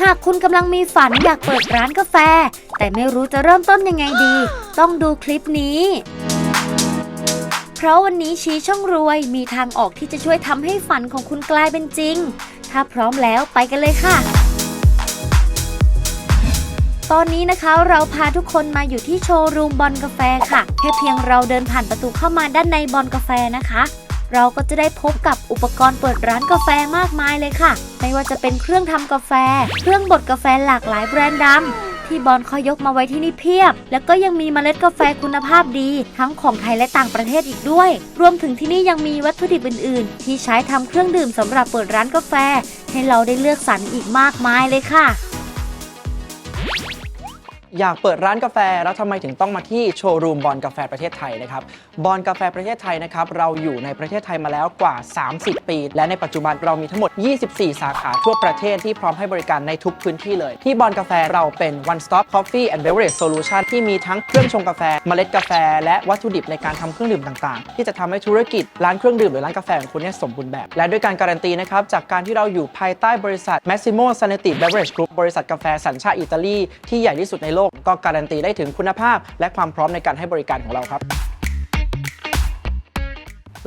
หากคุณกำลังมีฝันอยากเปิดร้านกาแฟ แต่ไม่รู้จะเริ่มต้นยังไงดี ต้องดูคลิปนี้ เพราะวันนี้ชี้ช่องรวยมีทางออกที่จะช่วยทำให้ฝันของคุณกลายเป็นจริง ถ้าพร้อมแล้วไปกันเลยค่ะ ตอนนี้นะคะเราพาทุกคนมาอยู่ที่โชว์รูมบอลกาแฟค่ะ แค่เพียงเราเดินผ่านประตูเข้ามาด้านในบอลกาแฟนะคะ เราก็จะได้พบกับอุปกรณ์เปิดร้านกาแฟมากมายเลยค่ะ ไม่ว่าจะเป็นเครื่องทำกาแฟ เครื่องบดกาแฟหลากหลายแบรนด์ดังที่บอลเขายกมาไว้ที่นี่เพียบ แล้วก็ยังมีเมล็ดกาแฟคุณภาพดี ทั้งของไทยและต่างประเทศอีกด้วย รวมถึงที่นี่ยังมีวัตถุดิบอื่น ๆ ที่ใช้ทำเครื่องดื่มสำหรับเปิดร้านกาแฟ ให้เราได้เลือกสรรอีกมากมายเลยค่ะ อยากเปิดร้านกาแฟแล้วทำไมถึงต้องมาที่โชว์รูมบอลกาแฟประเทศไทยนะครับบอลกาแฟประเทศไทยนะครับเราอยู่ในประเทศไทยมาแล้วกว่า 30 ปี และในปัจจุบันเรามีทั้งหมด 24 สาขาทั่วประเทศที่พร้อมให้บริการในทุกพื้นที่เลย ที่บอลกาแฟเราเป็น one stop coffee and beverage solution ที่มีทั้งเครื่องชงกาแฟเมล็ดกาแฟ และวัตถุดิบในการทำเครื่องดื่มต่างๆ ที่จะทำให้ธุรกิจร้านเครื่องดื่มหรือร้านกาแฟของคุณเนี่ยสมบูรณ์แบบ และด้วยการการันตีนะครับจากการที่เราอยู่ภายใต้บริษัท Massimo Sanetti Beverage Group บริษัทกาแฟสัญชาติอิตาลีที่ใหญ่ที่สุดในโลกก็การันตีได้ถึงคุณภาพ และความพร้อมในการให้บริการของเราครับ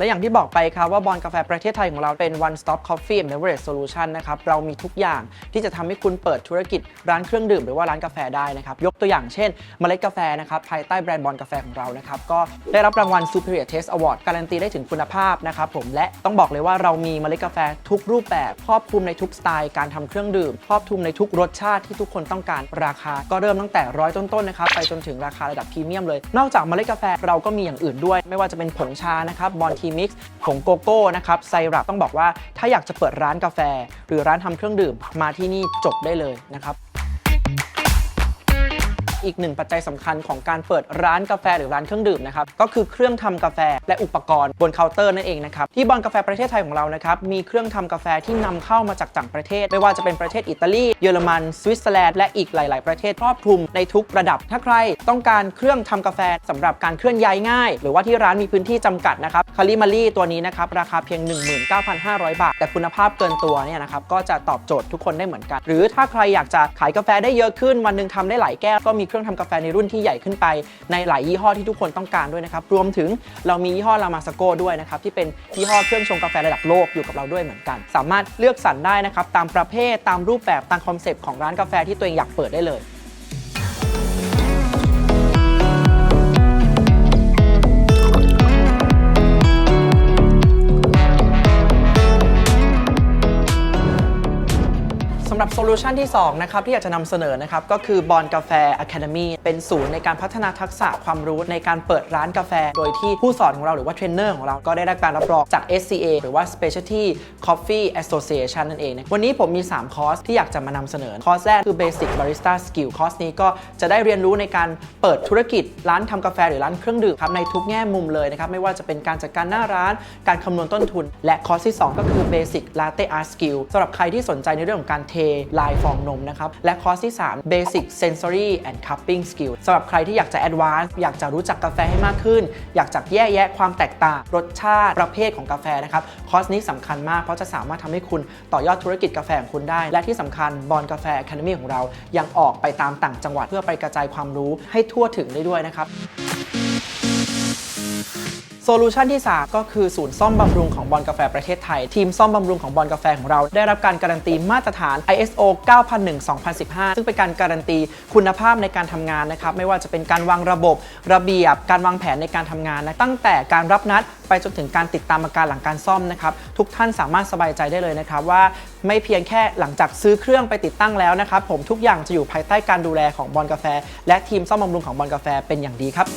และอย่างที่บอกไปครับว่าบอลกาแฟประเทศไทยของเราเป็น one stop coffee and beverage solution นะครับ เรามีทุกอย่างที่จะทำให้คุณเปิดธุรกิจร้านเครื่องดื่มหรือว่าร้านกาแฟได้นะครับ ยกตัวอย่างเช่น เมล็ดกาแฟนะครับ ภายใต้แบรนด์บอลกาแฟของเรานะครับ ก็ได้รับรางวัล superior taste award การันตีได้ถึงคุณภาพนะครับผมและต้องบอกเลยว่าเรามีเมล็ดกาแฟทุกรูปแบบครอบคลุมในทุกสไตล์การทำเครื่องดื่มครอบคลุมในทุกรสชาติที่ทุกคนต้องการราคา ก็เริ่มตั้งแต่ร้อยต้นๆนะครับไปจนถึงราคาระดับพรีเมียมเลย นอกจากเมล็ดกาแฟเราก็มีอย่างอื่นด้วย ไม่ว่าจะเป็นผงชานะครับบอลทีมิกซ์ผงโกโก้นะครับไซรัปต้องบอกว่าถ้าอยากจะเปิดร้านกาแฟ หรือร้านทำเครื่องดื่มมาที่นี่จบได้เลยนะครับ อีกหนึ่งปัจจัยสำคัญของการเปิดร้านกาแฟหรือร้านเครื่องดื่มนะครับก็คือเครื่องทำกาแฟและอุปกรณ์บนเคาน์เตอร์นั่นเองนะครับที่บอลกาแฟประเทศไทยของเรานะครับมีเครื่องทำกาแฟที่นำเข้ามาจากต่างประเทศ ไม่ว่าจะเป็นประเทศอิตาลีเยอรมันสวิตเซอร์แลนด์และอีกหลาย ๆ ประเทศครอบคลุมในทุกระดับ ถ้าใครต้องการเครื่องทำกาแฟสำหรับการเคลื่อนย้ายง่าย หรือว่าที่ร้านมีพื้นที่จำกัดนะครับคาริมารีตัวนี้นะครับราคาเพียง 19,500 บาท แต่คุณภาพเกินตัวเนี่ยนะครับก็จะตอบโจทย์ทุกคนได้เหมือนกัน หรือถ้าใครอยากจะขายกาแฟได้เยอะขึ้นวันหนึ่งทำได้หลายแก้วก็มีเครื่องทำกาแฟในรุ่นที่ใหญ่ขึ้นไป ในหลายยี่ห้อที่ทุกคนต้องการด้วยนะครับรวมถึงเรามียี่ห้อลามาสโกด้วยนะครับที่เป็นยี่ห้อเครื่องชงกาแฟระดับโลกอยู่กับเราด้วยเหมือนกัน สามารถเลือกสรรได้นะครับตามประเภทตามรูปแบบตามคอนเซปต์ของร้านกาแฟที่ตัวเองอยากเปิดได้เลย โซลูชันที่2นะครับที่อยากจะนำเสนอนะครับก็คือบอลกาแฟ Academy เป็นศูนย์ในการพัฒนาทักษะความรู้ในการเปิดร้านกาแฟ โดยที่ผู้สอนของเราหรือว่าเทรนเนอร์ของเราก็ได้รับการรับรองจาก SCA หรือว่า Specialty Coffee Association นั่นเองนะวันนี้ผมมี 3 คอร์สที่อยากจะมานำเสนอ คอร์สแรกคือ Basic Barista Skill คอร์สนี้ก็จะได้เรียนรู้ในการเปิดธุรกิจร้านทำกาแฟหรือร้านเครื่องดื่มครับในทุกแง่มุมเลยนะครับไม่ว่าจะเป็นการจัดการหน้าร้าน การคำนวณต้นทุน และคอร์สที่ 2 ก็คือ Basic Latte Art Skill สำหรับใครที่สนใจในเรื่องของการเทลายฟองนมนะครับ และคอร์สที่ 3 Basic Sensory and Cupping Skill สำหรับใครที่อยากจะ Advance อยากจะรู้จักกาแฟให้มากขึ้น อยากจะแยกแยะความแตกต่าง รสชาติประเภทของกาแฟนะครับคอร์สนี้สำคัญมากเพราะจะสามารถทำให้คุณต่อยอดธุรกิจกาแฟของคุณได้ และที่สำคัญบอลกาแฟ Academy ของเรายังออกไปตามต่างจังหวัดเพื่อไปกระจายความรู้ให้ทั่วถึงได้ด้วยนะครับ โซลูชันที่ 3 ก็คือศูนย์ซ่อมบำรุงของบอลกาแฟประเทศไทย ทีมซ่อมบำรุงของบอลกาแฟของเรา ได้รับการการันตีมาตรฐาน ISO 9001:2015 ซึ่งเป็นการการันตีคุณภาพในการทำงานนะครับไม่ว่าจะเป็นการวางระบบระเบียบ การวางแผนในการทำงานนะตั้งแต่การรับนัดไปจนถึงการติดตามอาการหลังการซ่อมนะครับทุกท่านสามารถสบายใจได้เลยนะครับว่าไม่เพียงแค่หลังจากซื้อเครื่องไปติดตั้งแล้วนะครับผมทุกอย่างจะอยู่ภายใต้การดูแลของบอลกาแฟ และทีมซ่อมบำรุงของบอลกาแฟเป็นอย่างดีครับ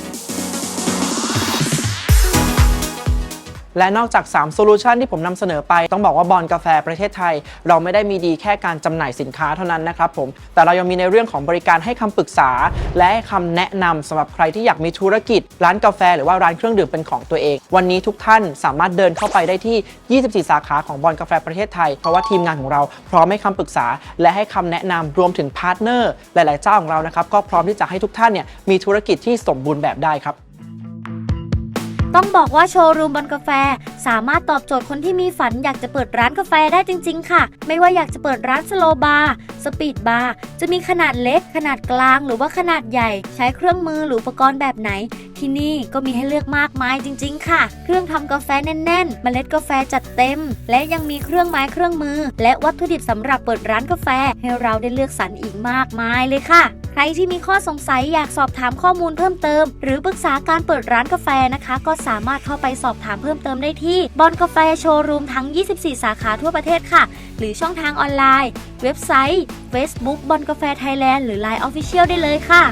และนอกจาก 3 โซลูชันที่ผมนำเสนอไป ต้องบอกว่าบอลกาแฟประเทศไทย เราไม่ได้มีดีแค่การจำหน่ายสินค้าเท่านั้นนะครับผม แต่เรายังมีในเรื่องของบริการให้คำปรึกษา และให้คำแนะนำสำหรับใครที่อยากมีธุรกิจ ร้านกาแฟหรือว่าร้านเครื่องดื่มเป็นของตัวเอง วันนี้ทุกท่านสามารถเดินเข้าไปได้ที่ 24 สาขาของบอลกาแฟประเทศไทย เพราะว่าทีมงานของเราพร้อมให้คำปรึกษา และให้คำแนะนำรวมถึงพาร์ทเนอร์หลาย ๆ เจ้าของเรานะครับก็พร้อมที่จะให้ทุกท่านเนี่ยมีธุรกิจที่สมบูรณ์แบบได้ครับ ต้องบอกว่าโชว์รูมบนกาแฟ สามารถตอบโจทย์คนที่มีฝันอยากจะเปิดร้านกาแฟได้จริง ๆ ค่ะ ไม่ว่าอยากจะเปิดร้านสโลบาร์สปีดบาร์จะมีขนาดเล็ก ขนาดกลาง หรือว่าขนาดใหญ่ ใช้เครื่องมือหรืออุปกรณ์แบบไหน ที่นี่ก็มีให้เลือกมากมายจริง ๆ ค่ะ เครื่องทำกาแฟแน่นๆเมล็ดกาแฟจัดเต็ม และยังมีเครื่องไม้เครื่องมือ และวัตถุดิบสำหรับเปิดร้านกาแฟ ให้เราได้เลือกสรรอีกมากมายเลยค่ะ ใครที่มีข้อสงสัยอยากสอบถามข้อมูลเพิ่มเติม หรือปรึกษาการเปิดร้านกาแฟนะคะ ก็สามารถเข้าไปสอบถามเพิ่มเติมได้ที่บอนกาแฟโชว์รูมทั้ง 24 สาขาทั่วประเทศค่ะ หรือช่องทางออนไลน์ เว็บไซต์ Facebook บอนกาแฟไทยแลนด์หรือ Line Official ได้เลยค่ะ